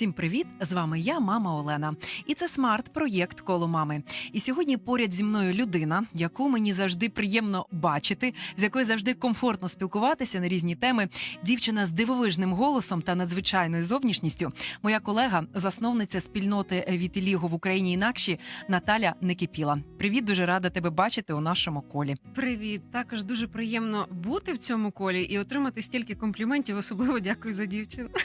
Всім привіт! З вами я, мама Олена. І це смарт-проєкт коло мами. І сьогодні поряд зі мною людина, яку мені завжди приємно бачити, з якою завжди комфортно спілкуватися на різні теми. Дівчина з дивовижним голосом та надзвичайною зовнішністю. Моя колега, засновниця спільноти Вітиліго в Україні інакші Наталя Некипіла. Привіт, дуже рада тебе бачити у нашому колі. Привіт, також дуже приємно бути в цьому колі і отримати стільки компліментів. Особливо дякую за дівчину.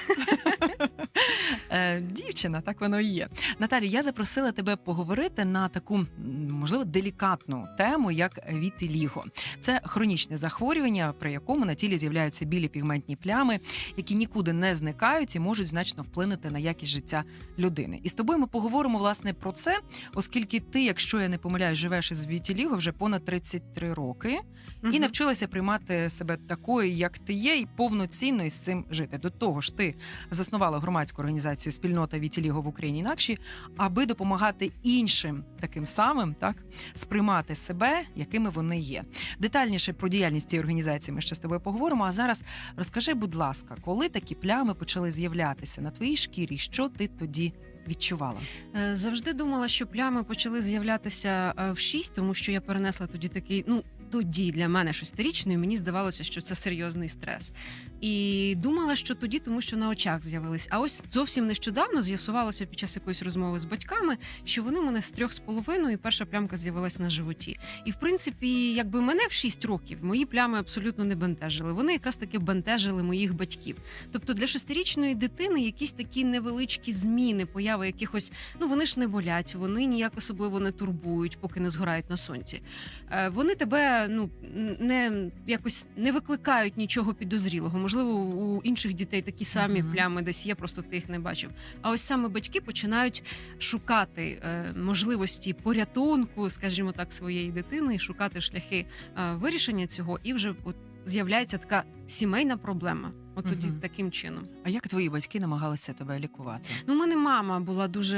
Е, дівчина, так воно і є. Наталі, я запросила тебе поговорити на таку можливо делікатну тему, як вітиліго. Це хронічне захворювання, при якому на тілі з'являються білі пігментні плями, які нікуди не зникають і можуть значно вплинути на якість життя людини. І з тобою ми поговоримо власне про це, оскільки ти, якщо я не помиляюсь, живеш із вітіліго вже понад 33 роки і навчилася приймати себе такою, як ти є, і повноцінно із цим жити. До того ж, ти заснувала громадську організацію спільнота Вітіліго в Україні інакші, аби допомагати іншим таким самим, так сприймати себе, якими вони є. Детальніше про діяльність цієї організації ми ще з тобою поговоримо. А зараз розкажи, будь ласка, коли такі плями почали з'являтися на твоїй шкірі, що ти тоді відчувала? Е, Завжди думала, що плями почали з'являтися е, в 6, тому що я перенесла тоді такий, ну тоді для мене шестирічною, мені здавалося, що це серйозний стрес. І думала, що тоді, тому що на очах з'явились. А ось зовсім нещодавно з'ясувалося під час якоїсь розмови з батьками, що вони мене з трьох з половиною, і перша плямка з'явилась на животі. І в принципі, якби мене в 6 років мої плями абсолютно не бентежили. Вони якраз таки бентежили моїх батьків. Тобто для шестирічної дитини якісь такі невеличкі зміни, появи якихось, ну вони ж не болять, вони ніяк особливо не турбують, поки не згорають на сонці. Е, Вони тебе ну не якось не викликають нічого підозрілого. Можливо, у інших дітей такі самі Мгм. плями десь є, просто ти їх не бачив. А ось саме батьки починають шукати е, можливості порятунку, скажімо так, своєї дитини, шукати шляхи е, вирішення цього, і вже от з'являється така сімейна проблема. От тоді Мгм. таким чином. А як твої батьки намагалися тебе лікувати? Ну, у мене мама була дуже.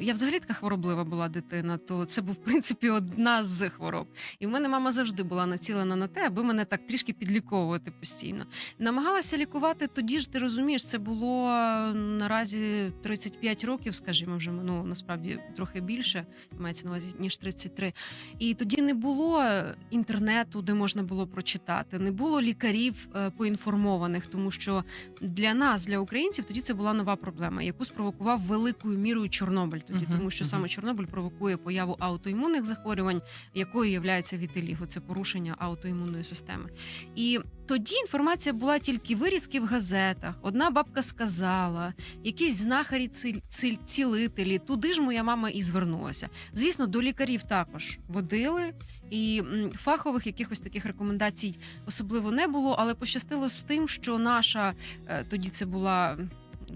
Я взагалі така хвороблива була дитина, то це був в принципі одна з хвороб. І в мене мама завжди була націлена на те, аби мене так трішки підліковувати постійно. Намагалася лікувати тоді ж, ти розумієш, це було наразі 35 років, скажімо, вже минуло насправді трохи більше, мається на увазі ніж 33. І тоді не було інтернету, де можна було прочитати, не було лікарів е, поінформованих, тому що для нас, для українців, тоді це була нова проблема, яку спровокував великою мірою Чорнобиль. Тоді, Мгм, тому що саме Чорнобиль провокує появу аутоімунних захворювань, якою є вітиліго, це порушення аутоімунної системи. І тоді інформація була тільки вирізки в газетах. Одна бабка сказала, якісь знахарі ціль- цілителі. Туди ж моя мама і звернулася. Звісно, до лікарів також водили. І фахових якихось таких рекомендацій особливо не було, але пощастило з тим, що наша е, тоді це була.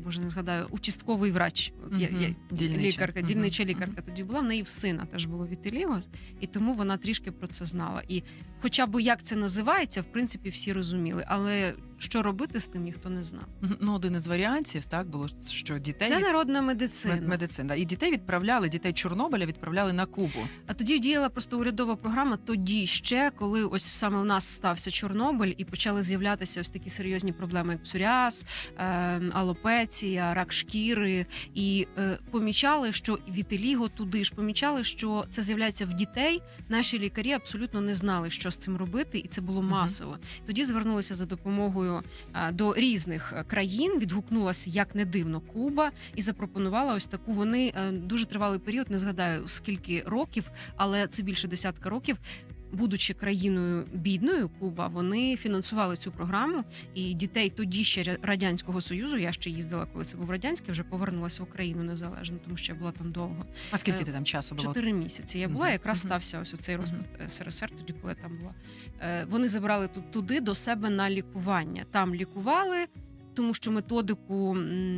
Боже, не згадаю, участковий врач, uh -huh. я, Дільнича. лікарка, дільнича лікарка тоді була. В неї в сина теж було вітиліго, і тому вона трішки про це знала. І хоча б як це називається, в принципі, всі розуміли. Але що робити з тим, ніхто не знав. Ну, один із варіантів так було, що дітей Це від- народна медицина. Медицина. І дітей відправляли, дітей Чорнобиля відправляли на Кубу. А тоді діяла просто урядова програма. Тоді ще, коли ось саме у нас стався Чорнобиль, і почали з'являтися ось такі серйозні проблеми, як псоріаз, е, алопеція, рак шкіри, і е, помічали, що вітиліго туди ж помічали, що це з'являється в дітей. Наші лікарі абсолютно не знали, що з цим робити, і це було масово. Тоді звернулися за допомогою е, до різних е, країн. Відгукнулася як не дивно Куба і запропонувала ось таку. Вони е, дуже тривалий період, не згадаю скільки років, але це більше десятка років. Будучи країною бідною, Куба, вони фінансували цю програму, і дітей тоді ще радянського союзу. Я ще їздила, коли це був радянський, вже повернулася в Україну незалежно, тому що я була там довго. А скільки Е, ти там часу було? Чотири місяці я була. Мгм, Якраз мгм. стався ось Мгм. розпад СРСР, тоді коли я там була. Е, Вони забрали тут туди до себе на лікування. Там лікували. Тому що методику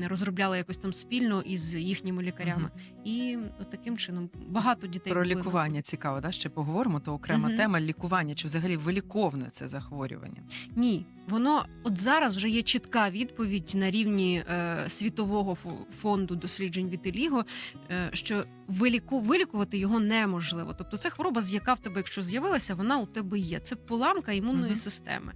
розробляла якось там спільно із їхніми лікарями. І от таким чином багато дітей Про були. лікування цікаво, да? ще поговоримо, то окрема Мгм. тема лікування чи взагалі виліковне це захворювання. Ні, воно от зараз вже є чітка відповідь на рівні е, світового фо- фонду досліджень Вітеліго, е, що виліку, вилікувати його неможливо. Тобто, це хвороба, з яка в тебе, якщо з'явилася, вона у тебе є. Це поламка імунної Мгм. системи.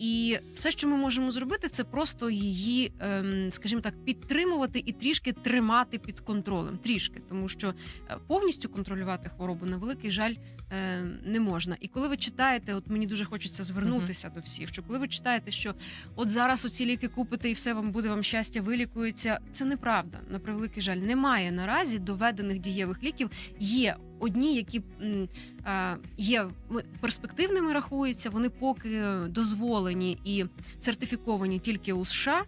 І все, що ми можемо зробити, це просто її, ем, скажімо так, підтримувати і трішки тримати під контролем. Трішки, тому що е, повністю контролювати хворобу на великий жаль е, не можна. І коли ви читаєте, от мені дуже хочеться звернутися до всіх, що коли ви читаєте, що от зараз оці ліки купите і все вам буде вам щастя, вилікується. Це неправда. На превеликий жаль, немає наразі доведених дієвих ліків. Є одні, які є перспективними, рахуються. Вони поки дозволені і сертифіковані тільки у США,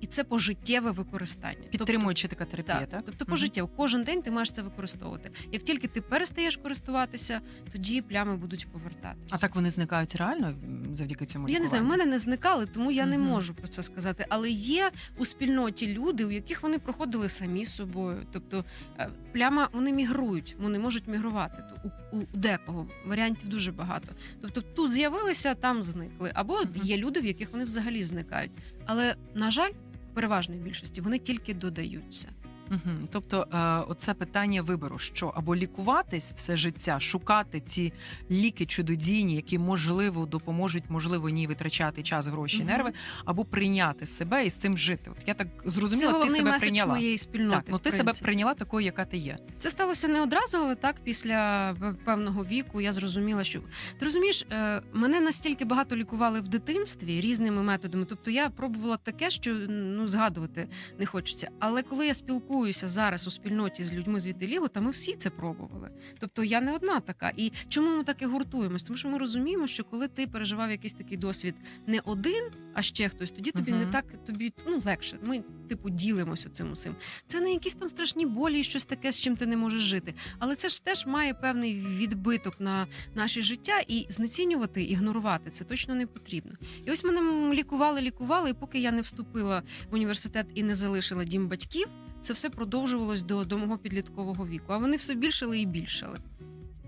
і це пожиттєве використання. Тобто- Підтримуючи така терапія, так, так? тобто пожиттєво. Кожен день ти маєш це використовувати. Як тільки ти перестаєш користуватися, тоді плями будуть повертатися. А так вони зникають реально завдяки цьому Я не знаю, в мене не зникали, тому я не можу про це сказати. Але є у спільноті люди, у яких вони проходили самі з собою. Тобто е, пляма вони мігрують, вони можуть мігрувати. У, у декого варіантів дуже багато. Тобто тут з'явилися, там зникли. Або є люди, в яких вони взагалі зникають. Але на жаль, в переважній більшості вони тільки додаються. Мгм. Тобто, е, оце питання вибору: що або лікуватись все життя, шукати ці ліки чудодійні, які можливо допоможуть, можливо, ні витрачати час, гроші, Мгм. нерви, або прийняти себе і з цим жити. От я так Це зрозуміла, ти себе меседж прийняла. моєї спільноти. Так, ну ти себе прийняла такою, яка ти є. Це сталося не одразу, але так після певного віку я зрозуміла, що ти розумієш, е, мене настільки багато лікували в дитинстві різними методами. Тобто я пробувала таке, що ну згадувати не хочеться. Але коли я спілкуюся зараз у спільноті з людьми з Вітелігу, то ми всі це пробували. Тобто я не одна така. І чому ми так і гуртуємось? Тому що ми розуміємо, що коли ти переживав якийсь такий досвід не один, а ще хтось, тоді тобі Мгм. не так тобі ну легше. Ми типу ділимося цим усім. Це не якісь там страшні болі, і щось таке, з чим ти не можеш жити. Але це ж теж має певний відбиток на наше життя, і знецінювати, ігнорувати це точно не потрібно. І ось мене лікували, лікували, і поки я не вступила в університет і не залишила дім батьків, це все продовжувалось до, до мого підліткового віку. А вони все більшали і більшали.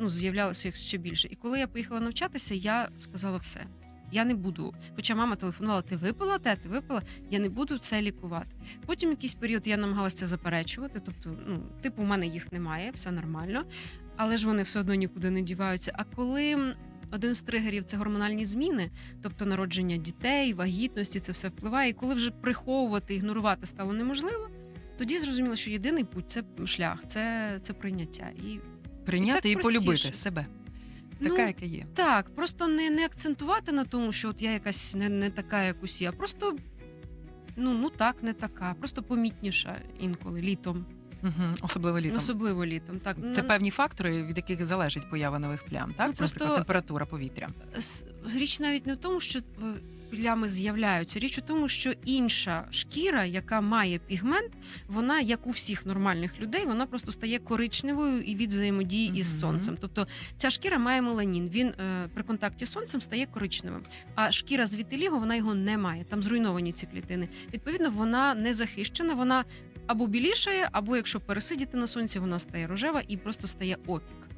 Ну, з'являлося їх ще більше. І коли я поїхала навчатися, я сказала все. Я не буду. Хоча мама телефонувала: ти випила те, ти випила, я не буду це лікувати. Потім якийсь період я намагалася це заперечувати. Тобто, ну, типу, у мене їх немає, все нормально, але ж вони все одно нікуди не діваються. А коли один з тригерів це гормональні зміни, тобто народження дітей, вагітності, це все впливає. І коли вже приховувати, ігнорувати стало неможливо, тоді зрозуміло, що єдиний путь це шлях, це, це прийняття. І Прийняти так і, полюбити себе, Ну, така, яка є. так, просто не, не акцентувати на тому, що от я якась не, не така, як усі, а просто. Ну, ну так, не така, просто помітніша інколи літом, Угу. Особливо літом. особливо літом. Так Це Ну, певні фактори, від яких залежить поява нових плям. Так, Ну, це, просто- наприклад, температура повітря. Річ навіть не в тому, що е, плями з'являються. Річ у тому, що інша шкіра, яка має пігмент, вона, як у всіх нормальних людей, вона просто стає коричневою і від взаємодії із Мгм. сонцем. Тобто ця шкіра має меланін. Він е, при контакті з сонцем стає коричневим. А шкіра з вітиліго вона його не має. Там зруйновані ці клітини. Відповідно, вона не захищена. Вона або білішає, або якщо пересидіти на сонці, вона стає рожева і просто стає опік.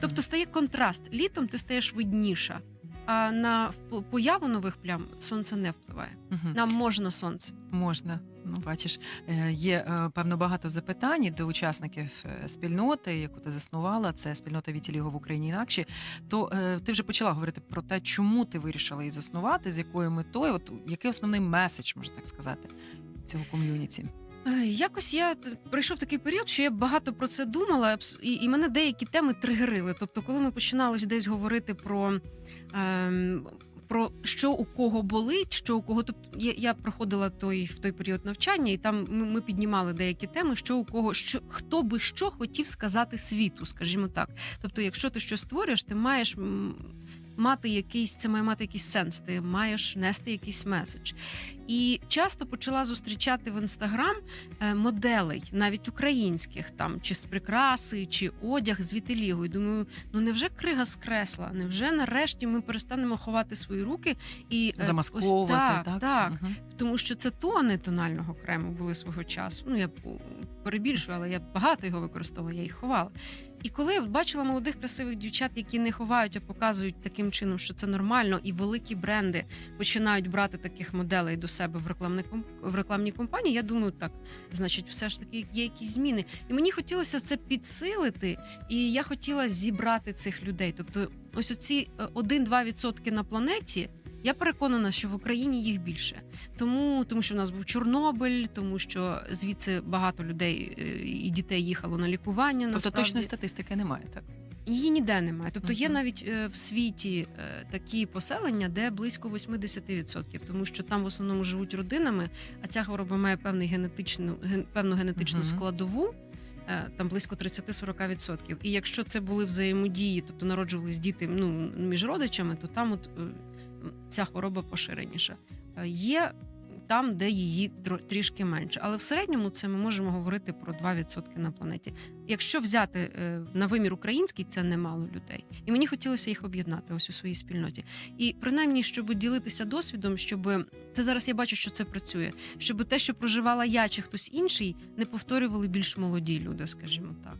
Тобто стає контраст. Літом ти стаєш видніша, а на появу нових плям сонце не впливає. Мгм. Нам можна сонце. Можна. Ну, бачиш, е, є е, певно багато запитань до учасників е, спільноти, яку ти заснувала. Це спільнота Вітіліго в Україні інакші. То ти вже почала говорити про те, чому ти вирішила її заснувати, з якою метою, от який основний меседж, можна так сказати, цього ком'юніті. Е, Якось я прийшов такий період, що я багато про це думала, і, і мене деякі теми тригерили. Тобто, коли ми починали десь говорити про. Ем, про що у кого болить, що у кого тобто я, я проходила той в той період навчання, і там ми, ми піднімали деякі теми, що у кого що хто би що хотів сказати світу, скажімо так. Тобто, якщо ти щось створюєш, ти маєш мати якийсь це має мати якийсь сенс, ти маєш нести якийсь меседж. І часто почала зустрічати в інстаграм е, моделей, навіть українських, там чи з прикраси, чи одяг з вітилігою. Думаю, ну невже крига скресла? Невже нарешті ми перестанемо ховати свої руки і е, Замасковувати, ось так, так? так, Мгм. тому що це тони тонального крему були свого часу. Ну я перебільшую, але я багато його використовувала, я їх ховала. І коли я бачила молодих красивих дівчат, які не ховають, а показують таким чином, що це нормально, і великі бренди починають брати таких моделей до себе в рекламні в рекламній компанії, я думаю, так значить, все ж таки є якісь зміни. І мені хотілося це підсилити, і я хотіла зібрати цих людей. Тобто, ось оці е, 1-2% на планеті. Я переконана, що в Україні їх більше, тому тому що в нас був Чорнобиль, тому що звідси багато людей е, і дітей їхало на лікування. Тобто насправді. точної статистики немає, так? Її ніде немає. Тобто є навіть е, в світі е, такі поселення, де близько 80%, тому що там в основному живуть родинами, а ця хвороба має певний генетичну ген- певну генетичну складову. Там близько 30-40%. І якщо це були взаємодії, тобто народжувались діти ну, між родичами, то там от ця хвороба поширеніша. Е, Є там, де її трішки менше. Але в середньому це ми можемо говорити про 2% на планеті. Якщо взяти е, на вимір український, це немало людей. І мені хотілося їх об'єднати ось у своїй спільноті. І принаймні, щоб ділитися досвідом, щоб це зараз я бачу, що це працює, щоб те, що проживала я чи хтось інший, не повторювали більш молоді люди, скажімо так,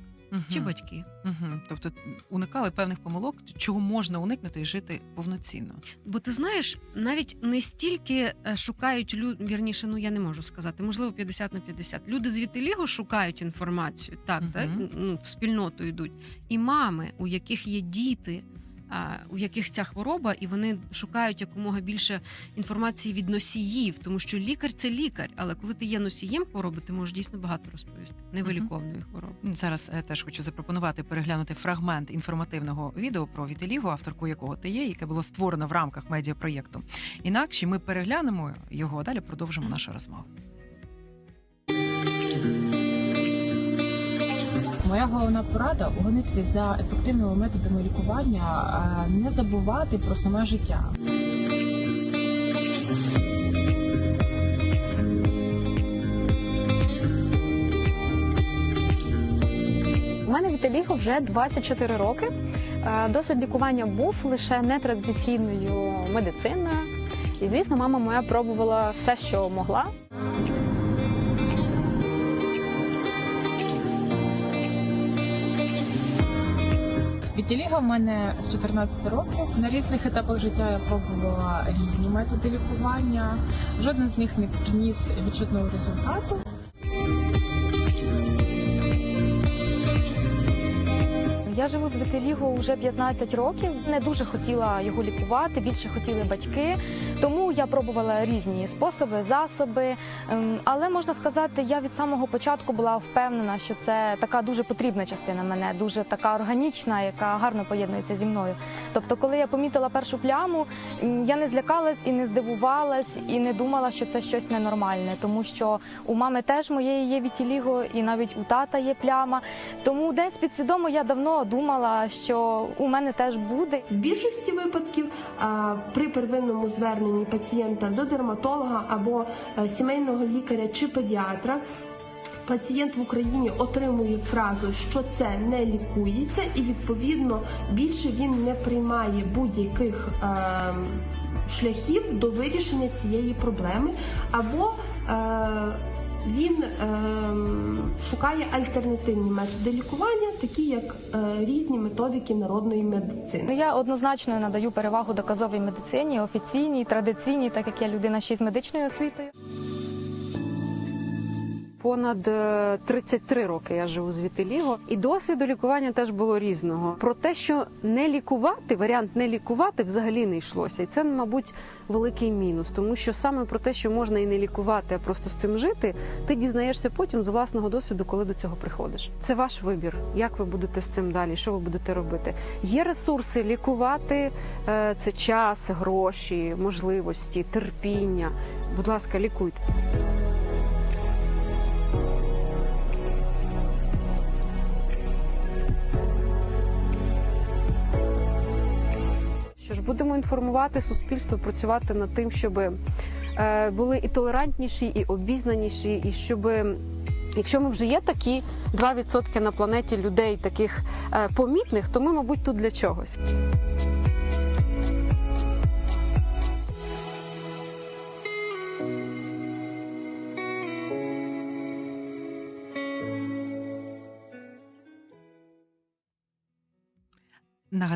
чи Мгм. батьки. Мгм. Тобто уникали певних помилок, чого можна уникнути і жити повноцінно. Бо ти знаєш, навіть не стільки е, шукають люди, вірніше, ну я не можу сказати, можливо, 50 на 50. Люди з Вітелігу шукають інформацію, так, Мгм. так ну, в спільноту йдуть. І мами, у яких є діти, у яких ця хвороба, і вони шукають якомога більше інформації від носіїв, тому що лікар це лікар. Але коли ти є носієм хвороби, ти можеш дійсно багато розповісти невиліковної хвороби. Зараз е, теж хочу запропонувати переглянути фрагмент інформативного відео про Вітелігу, авторку якого ти є, яке було створено в рамках медіапроєкту. Інакше ми переглянемо його, далі продовжимо нашу розмову. Моя головна порада у гонитві за ефективними методами лікування не забувати про саме життя. У мене Віталіго вже 24 роки. Е, Досвід лікування був лише нетрадиційною медициною. І, звісно, мама моя пробувала все, що могла. Вітіліга в мене з 14 років. На різних етапах життя я пробувала різні методи лікування. Жоден з них не приніс відчутного результату. Я живу з вітиліго вже 15 років. Не дуже хотіла його лікувати, більше хотіли батьки. Тому я пробувала різні способи, засоби. Ем, Але можна сказати, я від самого початку була впевнена, що це така дуже потрібна частина мене, дуже така органічна, яка гарно поєднується зі мною. Тобто, коли я помітила першу пляму, я не злякалась і не здивувалась, і не думала, що це щось ненормальне, тому що у мами теж моєї є вітіліго, і навіть у тата є пляма. Тому десь підсвідомо я давно думала, що у мене теж буде. В більшості випадків при первинному зверненні пацієнта до дерматолога або е, сімейного лікаря чи педіатра. Пацієнт в Україні отримує фразу, що це не лікується, і відповідно більше він не приймає будь-яких е, шляхів до вирішення цієї проблеми, або е, він е, шукає альтернативні методи лікування, такі як е, різні методики народної медицини. Ну, я однозначно надаю перевагу доказовій медицині, офіційній, традиційній, так як я людина ще з медичною освітою. Понад е, 33 роки я живу з Вітиліго, і досвіду лікування теж було різного. Про те, що не лікувати, варіант не лікувати взагалі не йшлося. І це, мабуть, великий мінус, тому що саме про те, що можна і не лікувати, а просто з цим жити, ти дізнаєшся потім з власного досвіду, коли до цього приходиш. Це ваш вибір. Як ви будете з цим далі? Що ви будете робити? Є ресурси лікувати, е, це час, гроші, можливості, терпіння. Будь ласка, лікуйте. Що ж, будемо інформувати суспільство, працювати над тим, щоб е, були і толерантніші, і обізнаніші, і щоб. Якщо ми вже є такі 2% на планеті людей, таких е, помітних, то ми, мабуть, тут для чогось.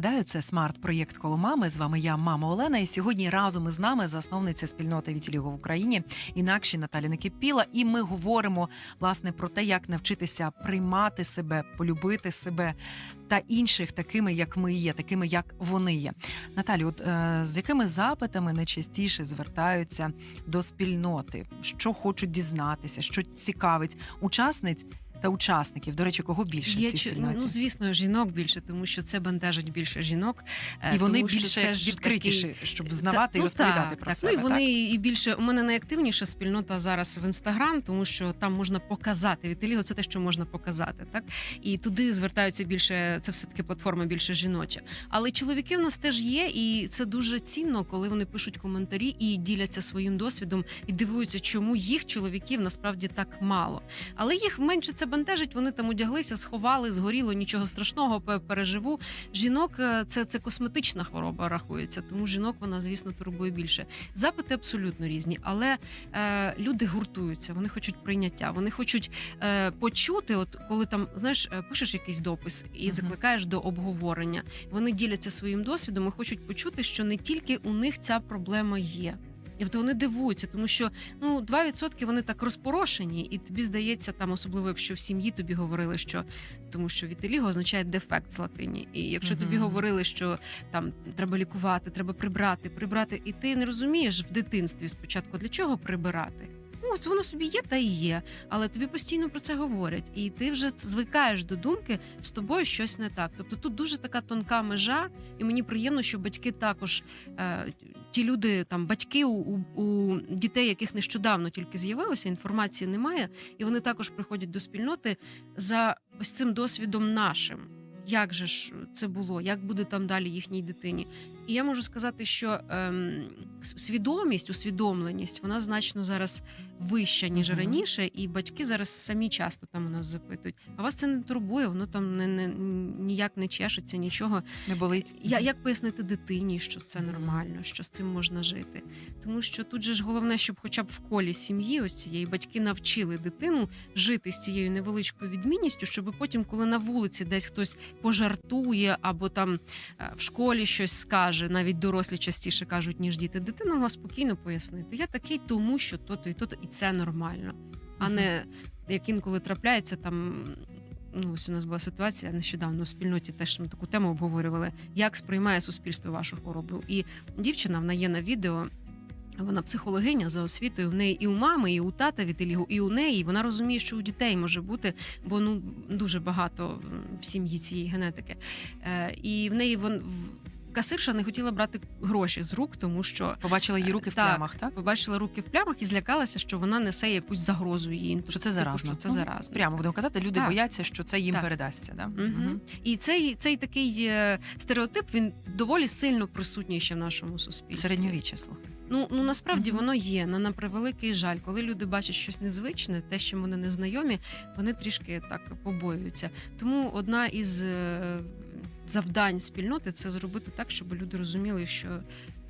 Нагадаю, це смарт-проєкт коло мами. З вами я, мама Олена. І сьогодні разом із нами засновниця спільноти Вітіліго в Україні, інакше Наталя Некипіла. І ми говоримо власне про те, як навчитися приймати себе, полюбити себе та інших такими, як ми є, такими, як вони є. Наталі, от е, з якими запитами найчастіше звертаються до спільноти, що хочуть дізнатися, що цікавить учасниць та учасників. До речі, кого більше в Є цій спільноті? ну, звісно, жінок більше, тому що це бентежить більше жінок. е, і вони тому що більше це ж відкритіші, такий- щоб Та- знавати і ну, розповідати так, про так. себе. Ну і вони і більше у мене найактивніша спільнота зараз в інстаграм, тому що там можна показати Віталіго, це те, що можна показати, так і туди звертаються більше. Це все таки платформа більше жіноча. Але чоловіки в нас теж є, і це дуже цінно, коли вони пишуть коментарі і діляться своїм досвідом і дивуються, чому їх чоловіків насправді так мало. Але їх менше це бентежить. Вони там одяглися, сховали, згоріло, нічого страшного, переживу. Жінок е, це, це косметична хвороба рахується, тому жінок вона, звісно, турбує більше. Запити абсолютно різні, але е, люди гуртуються, вони хочуть прийняття, вони хочуть е, почути, от коли там знаєш, е, пишеш якийсь допис і закликаєш до обговорення. Вони діляться своїм досвідом і хочуть почути, що не тільки у них ця проблема є. І от вони дивуються, тому що ну 2% вони так розпорошені, і тобі здається, там особливо якщо в сім'ї тобі говорили, що тому що вітеліго означає дефект з латині. І якщо тобі говорили, що там треба лікувати, треба прибрати, прибрати, і ти не розумієш в дитинстві спочатку для чого прибирати. Ну, воно собі є та і є, але тобі постійно про це говорять, і ти вже звикаєш до думки, з тобою щось не так. Тобто тут дуже така тонка межа, і мені приємно, що батьки також е, ті люди, там батьки у, у, дітей, яких нещодавно тільки з'явилося, інформації немає, і вони також приходять до спільноти за ось цим досвідом нашим. Як же ж це було? Як буде там далі їхній дитині? І я можу сказати, що ем, свідомість, усвідомленість, вона значно зараз вища ніж Мгм. раніше, і батьки зараз самі часто там у нас запитують: а вас це не турбує? Воно там не, не ніяк не чешеться, нічого. не болить. Я, як пояснити дитині, що це нормально, що з цим можна жити? Тому що тут же ж головне, щоб хоча б в колі сім'ї, ось цієї батьки навчили дитину жити з цією невеличкою відмінністю, щоб потім, коли на вулиці десь хтось пожартує або там е, в школі щось скаже, навіть дорослі частіше кажуть, ніж діти, дитина могла спокійно пояснити. Я такий, тому що то-то і то-то, і це нормально, а не як інколи трапляється там. Ну, ось у нас була ситуація нещодавно в спільноті. Теж ми таку тему обговорювали, як сприймає суспільство вашу хворобу. І дівчина вона є на відео. Вона психологиня за освітою. В неї і у мами, і у тата Вітелігу, і у неї. Вона розуміє, що у дітей може бути, бо ну дуже багато в сім'ї цієї генетики. Е, і в неї вон в касирша не хотіла брати гроші з рук, тому що Побачила її руки в Так. плямах, так? побачила руки в плямах і злякалася, що вона несе якусь загрозу їй. Що це Типу, заразно. Що це Ну, заразно. Прямо будемо казати, люди Так. бояться, що це їм Так. передасться. Да? Угу. І цей, цей такий е, стереотип він доволі сильно присутній ще в нашому суспільстві. Середньовіччя, слухай. Ну ну насправді Мгм. воно є. На, на превеликий жаль, коли люди бачать щось незвичне, те, що вони не знайомі, вони трішки так побоюються. Тому одна із е, завдань спільноти це зробити так, щоб люди розуміли, що.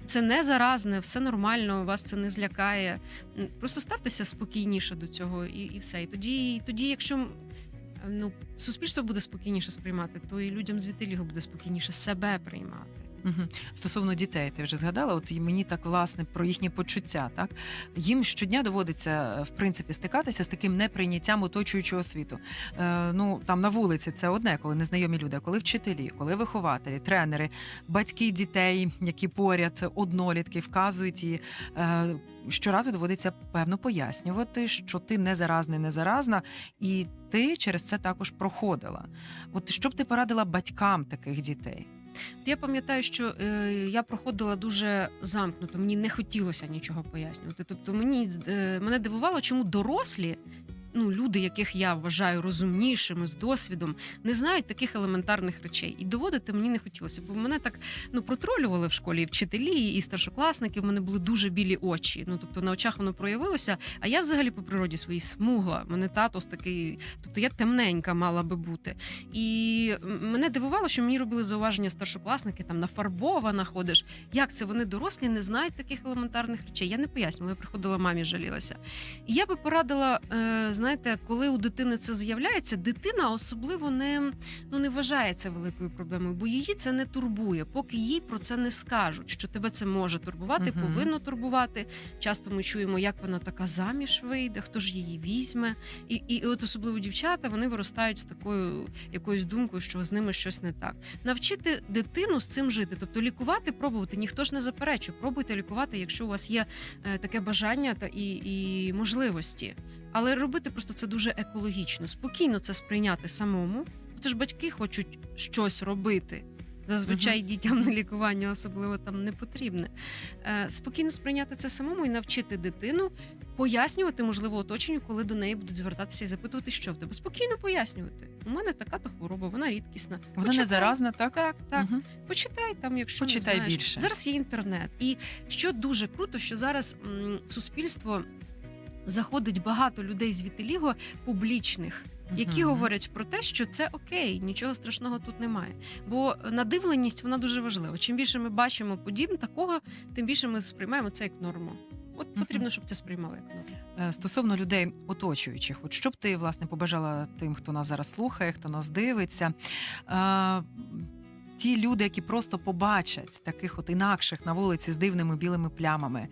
Це не заразне, все нормально, вас це не злякає. М, Просто ставтеся спокійніше до цього, і, і все. І тоді, і тоді, якщо м, ну, суспільство буде спокійніше сприймати, то і людям з Вітиліго буде спокійніше себе приймати. Стосовно дітей, ти вже згадала, от і мені так власне про їхні почуття. Так їм щодня доводиться в принципі стикатися з таким неприйняттям оточуючого світу. Е, ну там на вулиці це одне, коли незнайомі люди, коли вчителі, коли вихователі, тренери, батьки дітей, які поряд, однолітки вказують і е, щоразу доводиться певно пояснювати, що ти не заразний, не заразна, і ти через це також проходила. От що б ти порадила батькам таких дітей? Я пам'ятаю, що е, я проходила дуже замкнуто. Мені не хотілося нічого пояснювати. Тобто, мені е, мене дивувало, чому дорослі ну, люди, яких я вважаю розумнішими з досвідом, не знають таких елементарних речей. І доводити мені не хотілося, бо мене так ну протролювали в школі і вчителі, і старшокласники. В мене були дуже білі очі. Ну тобто на очах воно проявилося. А я взагалі по природі своїй смугла. Мене тато з такий, тобто я темненька мала би бути. І мене дивувало, що мені робили зауваження старшокласники, там нафарбована ходиш. Як це вони дорослі не знають таких елементарних речей? Я не пояснювала, я приходила мамі, жалілася. І я би порадила, е, знаєте, коли у дитини це з'являється, дитина особливо не, ну, не вважає це великою проблемою, бо її це не турбує, поки їй про це не скажуть, що тебе це може турбувати, Мгм. повинно турбувати. Часто ми чуємо, як вона така заміж вийде, хто ж її візьме. І, і от особливо дівчата вони виростають з такою якоюсь думкою, що з ними щось не так. Навчити дитину з цим жити, тобто лікувати, пробувати. Ніхто ж не заперечує. Пробуйте лікувати, якщо у вас є е, таке бажання та і, і можливості. Але робити просто це дуже екологічно, спокійно це сприйняти самому. Це ж батьки хочуть щось робити. Зазвичай дітям на лікування особливо там не потрібне. Е, спокійно сприйняти це самому і навчити дитину пояснювати, можливо, оточенню, коли до неї будуть звертатися і запитувати, що в тебе. Спокійно пояснювати. У мене така то хвороба, вона рідкісна. Вона не заразна, так? Так, так. Мгм. Почитай там, якщо Почитай не знаєш. більше. Зараз є інтернет. І що дуже круто, що зараз м, суспільство заходить багато людей з вітиліго публічних. Які Мгм. говорять про те, що це окей, нічого страшного тут немає. Бо надивленість вона дуже важлива. Чим більше ми бачимо подібне такого, тим більше ми сприймаємо це як норму. От Мгм. потрібно, щоб це сприймали як норму. Е, Стосовно людей оточуючих, от що б ти власне побажала тим, хто нас зараз слухає, хто нас дивиться. Е, Ті люди, які просто побачать таких от інакших на вулиці з дивними білими плямами,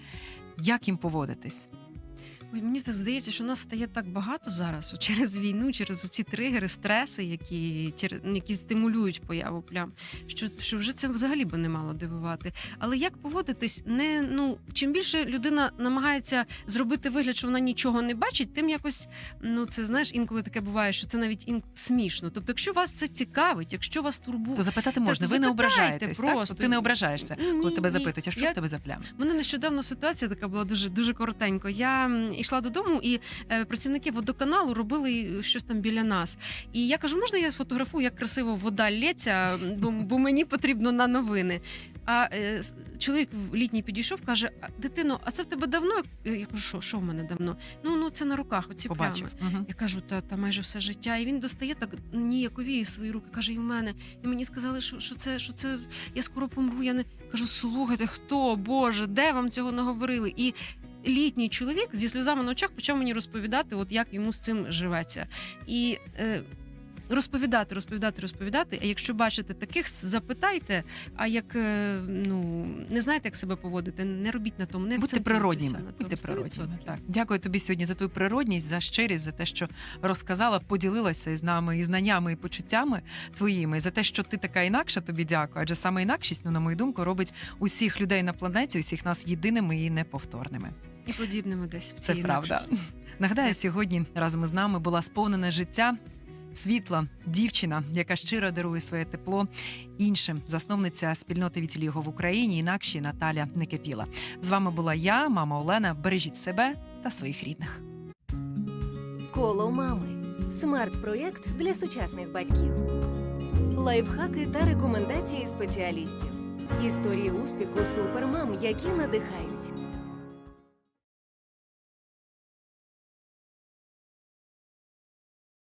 як їм поводитись? Ой, мені так здається, що нас стає так багато зараз через війну, через оці тригери, стреси, які, які стимулюють появу плям. Що, що вже це взагалі би не мало дивувати. Але як поводитись, не ну чим більше людина намагається зробити вигляд, що вона нічого не бачить, тим якось ну це знаєш, інколи таке буває, що це навіть ін... смішно. Тобто, якщо вас це цікавить, якщо вас турбує, То запитати можна, то ви не ображаєтесь. Просто. От Ти не ображаєшся, коли Ні, тебе ні. запитують, а що Я- в тебе за плями? Мене нещодавно ситуація така була дуже дуже коротенько. Я йшла додому, і е, працівники водоканалу робили щось там біля нас. І я кажу, можна я сфотографую, як красиво вода лється, бо, бо мені потрібно на новини. А е, чоловік в літній підійшов, каже: дитино, а це в тебе давно? Я кажу, що, що в мене давно? Ну ну це на руках, оці Побачив. плями. Мгм. Я кажу, та, та майже все життя. І він достає так ніяковіє свої руки, каже, і в мене. І мені сказали, що, що це, що це я скоро помру. Я не кажу, слухайте, хто, Боже, де вам цього наговорили? І літній чоловік зі сльозами на очах почав мені розповідати, от як йому з цим живеться. І е, розповідати, розповідати, розповідати. А якщо бачите таких, запитайте. А як е, ну не знаєте, як себе поводити, не робіть на тому, не Будьте природніми. на тому. Будьте природніми. Так. Дякую тобі сьогодні за твою природність, за щирість, за те, що розказала, поділилася із нами і знаннями, і почуттями твоїми, за те, що ти така інакша. Тобі дякую. Адже саме інакшість, ну на мою думку, робить усіх людей на планеті, усіх нас єдиними і неповторними. І подібними десь в Це правда. інакшості. Нагадаю, сьогодні разом із нами була сповнена життя. Світла дівчина, яка щиро дарує своє тепло іншим, засновниця спільноти Вітіліго в Україні, інакші Наталя Некипіла. З вами була я, мама Олена. Бережіть себе та своїх рідних. Коло мами. Смарт-проєкт для сучасних батьків. Лайфхаки та рекомендації спеціалістів. Історії успіху супермам, які надихають.